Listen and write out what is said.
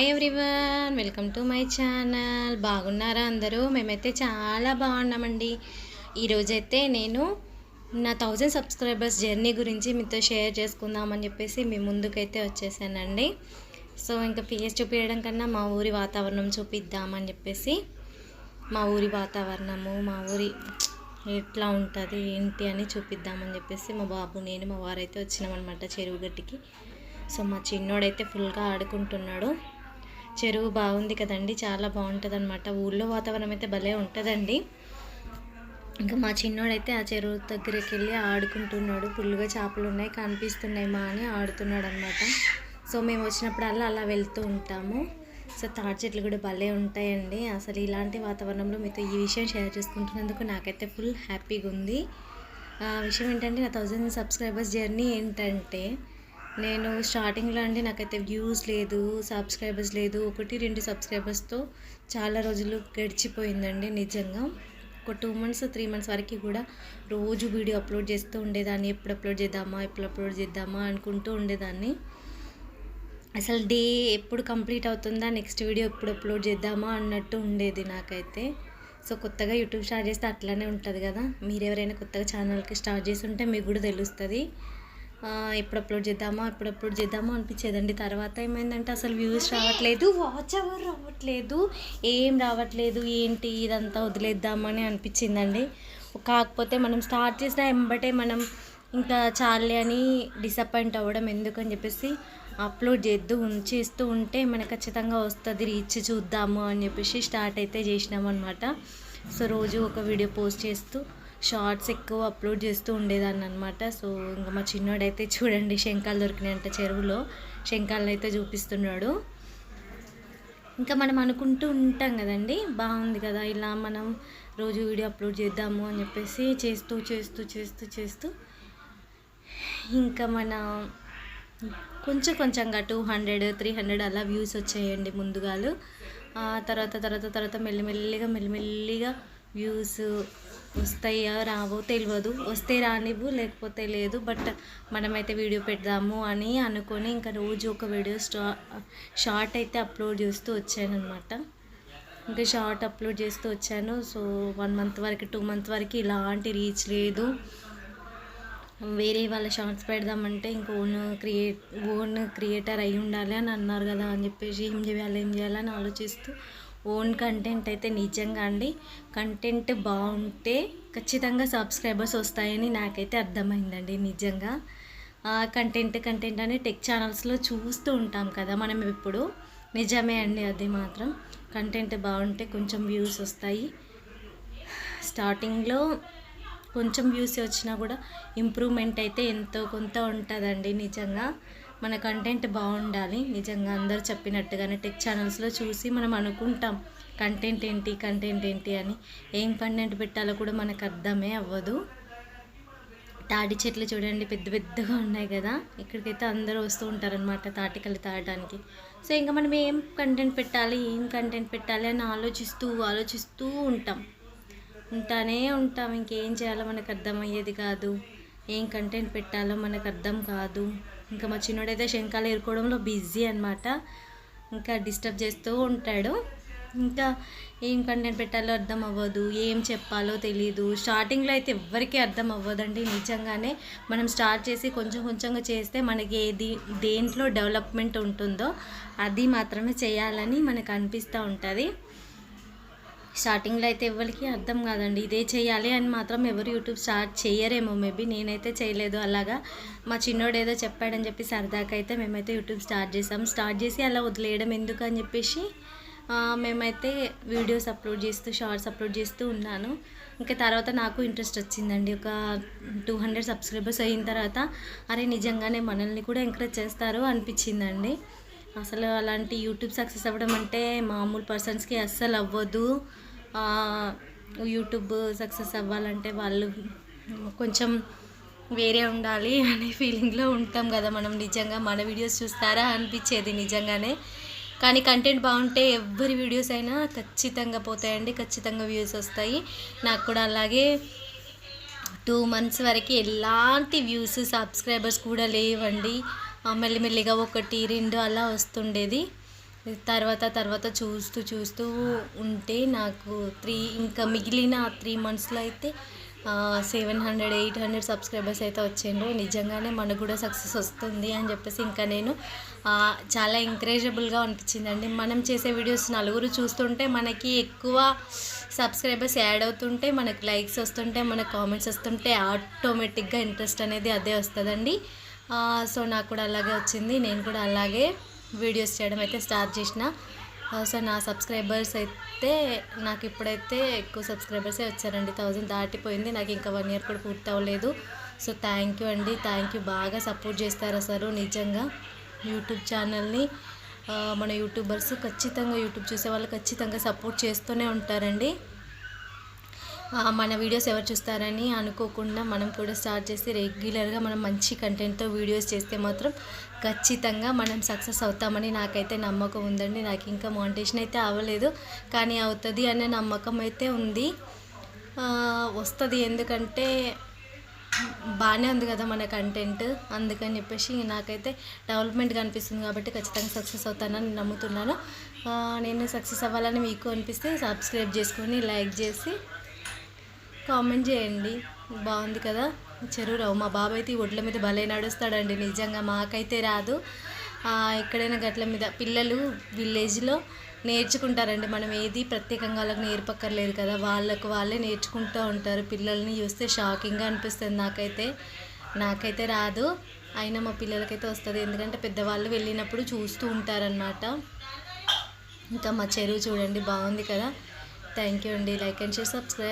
Hi everyone welcome to my channel బాగున్నారా అందరూ? మేమైతే చాలా బాగున్నామండి. ఈరోజైతే నేను నా థౌజండ్ సబ్స్క్రైబర్స్ జర్నీ గురించి మీతో షేర్ చేసుకుందామని చెప్పేసి మీ ముందుకైతే వచ్చేసానండి. సో ఇంకా ఫేస్ చూపించడం కన్నా మా ఊరి వాతావరణం చూపిద్దామని చెప్పేసి మా ఊరి వాతావరణము మా ఊరి ఎట్లా ఉంటుంది ఏంటి అని చూపిద్దామని చెప్పేసి మా బాబు నేను మా వారైతే వచ్చినామన్నమాట చెరువు గట్టికి. సో మా చిన్నోడైతే ఫుల్గా ఆడుకుంటున్నాడు. చెరువు బాగుంది కదండి చాలా బాగుంటుంది అనమాట ఊళ్ళో వాతావరణం అయితే భలే ఉంటుందండి. ఇంకా మా చిన్నోడైతే ఆ చెరువు దగ్గరికి వెళ్ళి ఆడుకుంటున్నాడు. ఫుల్గా చేపలు ఉన్నాయి కనిపిస్తున్నాయి మా అని ఆడుతున్నాడు అనమాట సో మేము వచ్చినప్పుడల్లా అలా వెళ్తూ ఉంటాము. సో తాటి చెట్లు కూడా భలే ఉంటాయండి. అసలు ఇలాంటి వాతావరణంలో మీతో ఈ విషయం షేర్ చేసుకుంటున్నందుకు నాకైతే ఫుల్ హ్యాపీగా ఉంది ఆ విషయం ఏంటంటే నా థౌజండ్ సబ్స్క్రైబర్స్ జర్నీ ఏంటంటే నేను స్టార్టింగ్లో అండి నాకైతే వ్యూస్ లేదు సబ్స్క్రైబర్స్ లేదు. ఒకటి రెండు సబ్స్క్రైబర్స్తో చాలా రోజులు గడిచిపోయిందండి నిజంగా. ఒక టూ మంత్స్ త్రీ మంత్స్ వరకు కూడా రోజు వీడియో అప్లోడ్ చేస్తూ ఉండేదాన్ని. ఎప్పుడు అప్లోడ్ చేద్దామా ఎప్పుడు అప్లోడ్ చేద్దామా అనుకుంటూ ఉండేదాన్ని. అసలు డే ఎప్పుడు కంప్లీట్ అవుతుందా నెక్స్ట్ వీడియో ఎప్పుడు అప్లోడ్ చేద్దామా అన్నట్టు ఉండేది నాకైతే. సో కొత్తగా యూట్యూబ్ స్టార్ట్ చేస్తే అట్లానే ఉంటుంది కదా. మీరు ఎవరైనా కొత్తగా ఛానల్కి స్టార్ట్ చేసి ఉంటే మీకు కూడా తెలుస్తుంది. ఎప్పుడు అప్లోడ్ చేద్దామా ఎప్పుడు అప్లోడ్ చేద్దామా అనిపించేదండి. తర్వాత ఏమైందంటే అసలు వ్యూస్ రావట్లేదు వాచ్ అవర్ రావట్లేదు ఏం రావట్లేదు ఏంటి ఇదంతా వదిలేద్దామని అనిపించిందండి. కాకపోతే మనం స్టార్ట్ చేసిన ఎంబటే మనం ఇంకా చాలే అని డిసప్పాయింట్ అవ్వడం ఎందుకని చెప్పేసి అప్లోడ్ చేద్దు చేస్తూ ఉంటే మనకు ఖచ్చితంగా వస్తుంది రీచ్ చూద్దాము అని చెప్పేసి స్టార్ట్ అయితే చేసినాం అనమాట సో రోజు ఒక వీడియో పోస్ట్ చేస్తూ షార్ట్స్ ఎక్కువ అప్లోడ్ చేస్తూ ఉండేదాన్ని అనమాట సో ఇంకా మా చిన్నోడైతే చూడండి శంఖాలు దొరికినాయంట చెరువులో. శంఖాలను అయితే చూపిస్తున్నాడు. ఇంకా మనం అనుకుంటూ ఉంటాం కదండి బాగుంది కదా ఇలా మనం రోజు వీడియో అప్లోడ్ చేద్దాము అని చెప్పేసి చేస్తూ చేస్తూ చేస్తూ చేస్తూ ఇంకా మన కొంచెం కొంచెంగా టూ హండ్రెడ్ త్రీ హండ్రెడ్ అలా వ్యూస్ వచ్చాయండి ముందుగాలు. తర్వాత తర్వాత తర్వాత మెల్లిమెల్లిగా మెల్లిమెల్లిగా వ్యూస్ వస్తాయో రావో తెలియదు వస్తే రానివ్వు లేకపోతే లేదు. బట్ మనమైతే వీడియో పెడదాము అని అనుకొని ఇంకా రోజు ఒక వీడియో స్టా షార్ట్ అయితే అప్లోడ్ చేస్తూ వచ్చాను అనమాట ఇంకా షార్ట్ అప్లోడ్ చేస్తూ వచ్చాను. సో వన్ మంత్ వరకు టూ మంత్ వరకు ఇలాంటి రీచ్ లేదు. వేరే వాళ్ళ షార్ట్స్ పెడదామంటే ఇంకా ఓన్ క్రియేట్ ఓన్ క్రియేటర్ అయి ఉండాలి అని అన్నారు కదా అని చెప్పేసి ఏం చేయాలి ఏం చేయాలని ఆలోచిస్తూ ఓన్ కంటెంట్ అయితే నిజంగా అండి. కంటెంట్ బాగుంటే ఖచ్చితంగా సబ్స్క్రైబర్స్ వస్తాయని నాకైతే అర్థమైందండి నిజంగా. కంటెంట్ కంటెంట్ అని టెక్ ఛానల్స్లో చూస్తూ ఉంటాం కదా మనం ఇప్పుడు. నిజమే అండి అది మాత్రం. కంటెంట్ బాగుంటే కొంచెం వ్యూస్ వస్తాయి. స్టార్టింగ్లో కొంచెం వ్యూస్ వచ్చినా కూడా ఇంప్రూవ్మెంట్ అయితే ఎంతో కొంత ఉంటుందండి నిజంగా. మన కంటెంట్ బాగుండాలి. నిజంగా అందరూ చెప్పినట్టుగానే టెక్ ఛానల్స్లో చూసి మనం అనుకుంటాం కంటెంట్ ఏంటి కంటెంట్ ఏంటి అని. ఏం కంటెంట్ పెట్టాలో కూడా మనకు అర్థమే అవ్వదు. తాటి చెట్లు చూడండి పెద్ద పెద్దగా ఉన్నాయి కదా. ఇక్కడికైతే అందరూ వస్తూ ఉంటారనమాట తాటికలు తాగడానికి. సో ఇంకా మనం ఏం కంటెంట్ పెట్టాలి ఏం కంటెంట్ పెట్టాలి అని ఆలోచిస్తూ ఆలోచిస్తూ ఉంటాం. ఉంటానే ఉంటాం. ఇంకేం చేయాలో మనకు అర్థమయ్యేది కాదు. ఏం కంటెంట్ పెట్టాలో మనకు అర్థం కాదు. ఇంకా మా చిన్నోడైతే శంఖాలు ఏరుకోవడంలో బిజీ అనమాట ఇంకా డిస్టర్బ్ చేస్తూ ఉంటాడు. ఇంకా ఏం కంటెంట్ పెట్టాలో అర్థం అవ్వదు ఏం చెప్పాలో తెలియదు స్టార్టింగ్లో అయితే ఎవ్వరికీ అర్థం అవ్వదండి నిజంగానే. మనం స్టార్ట్ చేసి కొంచెం కొంచెంగా చేస్తే మనకి ఏది దేంట్లో డెవలప్మెంట్ ఉంటుందో అది మాత్రమే చేయాలని మనకు అనిపిస్తూ ఉంటుంది. స్టార్టింగ్లో అయితే ఎవరికి అర్థం కాదండి. ఇదే చేయాలి అని మాత్రం ఎవరు యూట్యూబ్ స్టార్ట్ చేయరేమో మేబీ నేనైతే చేయలేదు అలాగా. మా చిన్నోడు ఏదో చెప్పాడని చెప్పి సరదాగా అయితే మేమైతే యూట్యూబ్ స్టార్ట్ చేసాం. స్టార్ట్ చేసి అలా వదిలేయడం ఎందుకు అని చెప్పేసి మేమైతే వీడియోస్ అప్లోడ్ చేస్తూ షార్ట్స్ అప్లోడ్ చేస్తూ ఉన్నాను. ఇంకా తర్వాత నాకు ఇంట్రెస్ట్ వచ్చిందండి. ఒక టూ హండ్రెడ్ సబ్స్క్రైబర్స్ అయిన తర్వాత అరే నిజంగానే మనల్ని కూడా ఎంకరేజ్ చేస్తారు అనిపించిందండి. అసలు అలాంటి యూట్యూబ్ సక్సెస్ అవ్వడం అంటే మామూలు పర్సన్స్కి అస్సలు అవ్వదు. యూట్యూబ్ సక్సెస్ అవ్వాలంటే వాళ్ళు కొంచెం వేరే ఉండాలి అనే ఫీలింగ్లో ఉంటాం కదా మనం. నిజంగా మన వీడియోస్ చూస్తారా అనిపించేది నిజంగానే. కానీ కంటెంట్ బాగుంటే ఎవరి వీడియోస్ అయినా ఖచ్చితంగా పోతాయండి ఖచ్చితంగా వ్యూస్ వస్తాయి. నాకు కూడా అలాగే టూ మంత్స్ వరకు ఎలాంటి వ్యూస్ సబ్స్క్రైబర్స్ కూడా లేవండి. మెల్లిమెల్లిగా ఒకటి రెండు అలా వస్తుండేది. తర్వాత తర్వాత చూస్తూ చూస్తూ ఉంటే నాకు త్రీ ఇంకా మిగిలిన త్రీ మంత్స్లో అయితే seven hundred eight hundred subscribers అయితే వచ్చిండ్రు. నిజంగానే మనకు కూడా సక్సెస్ వస్తుంది అని చెప్పేసి ఇంకా నేను చాలా ఎంకరేజబుల్గా అనిపించిందండి. మనం చేసే వీడియోస్ నలుగురు చూస్తుంటే మనకి ఎక్కువ సబ్స్క్రైబర్స్ యాడ్ అవుతుంటే మనకు లైక్స్ వస్తుంటే మనకు కామెంట్స్ వస్తుంటే ఆటోమేటిక్గా ఇంట్రెస్ట్ అనేది అదే వస్తుందండి. సో నాకు కూడా అలాగే వచ్చింది. నేను కూడా అలాగే వీడియోస్ చేయడం అయితే స్టార్ట్ చేసిన. సో నా సబ్స్క్రైబర్స్ అయితే నాకు ఇప్పుడైతే ఎక్కువ సబ్స్క్రైబర్సే వచ్చారండి. థౌజండ్ దాటిపోయింది. నాకు ఇంకా వన్ ఇయర్ కూడా పూర్తి అవ్వలేదు. సో థ్యాంక్ యూ అండి. థ్యాంక్ యూ బాగా సపోర్ట్ చేస్తారు అసలు నిజంగా యూట్యూబ్ ఛానల్ని. మన యూట్యూబర్స్ ఖచ్చితంగా యూట్యూబ్ చూసే వాళ్ళు ఖచ్చితంగా సపోర్ట్ చేస్తూనే ఉంటారండి. మన వీడియోస్ ఎవరు చూస్తారని అనుకోకుండా మనం కూడా స్టార్ట్ చేసి రెగ్యులర్గా మనం మంచి కంటెంట్తో వీడియోస్ చేస్తే మాత్రం ఖచ్చితంగా మనం సక్సెస్ అవుతామని నాకైతే నమ్మకం ఉందండి. నాకు ఇంకా మోనిటేషన్ అయితే అవ్వలేదు కానీ అవుతుంది అనే నమ్మకం అయితే ఉంది. వస్తుంది ఎందుకంటే బాగానే ఉంది కదా మన కంటెంట్ అందుకని చెప్పేసి నాకైతే డెవలప్మెంట్ కనిపిస్తుంది కాబట్టి ఖచ్చితంగా సక్సెస్ అవుతానని నమ్ముతున్నాను. నేను సక్సెస్ అవ్వాలని మీకు అనిపిస్తే సబ్స్క్రైబ్ చేసుకొని లైక్ చేసి కామెంట్ చేయండి. బాగుంది కదా? చెరువు రావు మా బాబాయ్ అయితే ఒడ్ల మీద భలే నడుస్తాడండి. నిజంగా మాకైతే రాదు. ఎక్కడైనా గట్ల మీద పిల్లలు విలేజ్లో నేర్చుకుంటారండి. మనం ఏది ప్రత్యేకంగా వాళ్ళకి నేర్పక్కర్లేదు కదా? వాళ్ళకు వాళ్ళే నేర్చుకుంటూ ఉంటారు. పిల్లల్ని చూస్తే షాకింగ్గా అనిపిస్తుంది నాకైతే. నాకైతే రాదు. అయినా మా పిల్లలకైతే వస్తుంది. ఎందుకంటే పెద్దవాళ్ళు వెళ్ళినప్పుడు చూస్తూ ఉంటారనమాట ఇంకా మా చెరువు చూడండి. బాగుంది కదా? థ్యాంక్ యూ అండి. Like and share subscribe.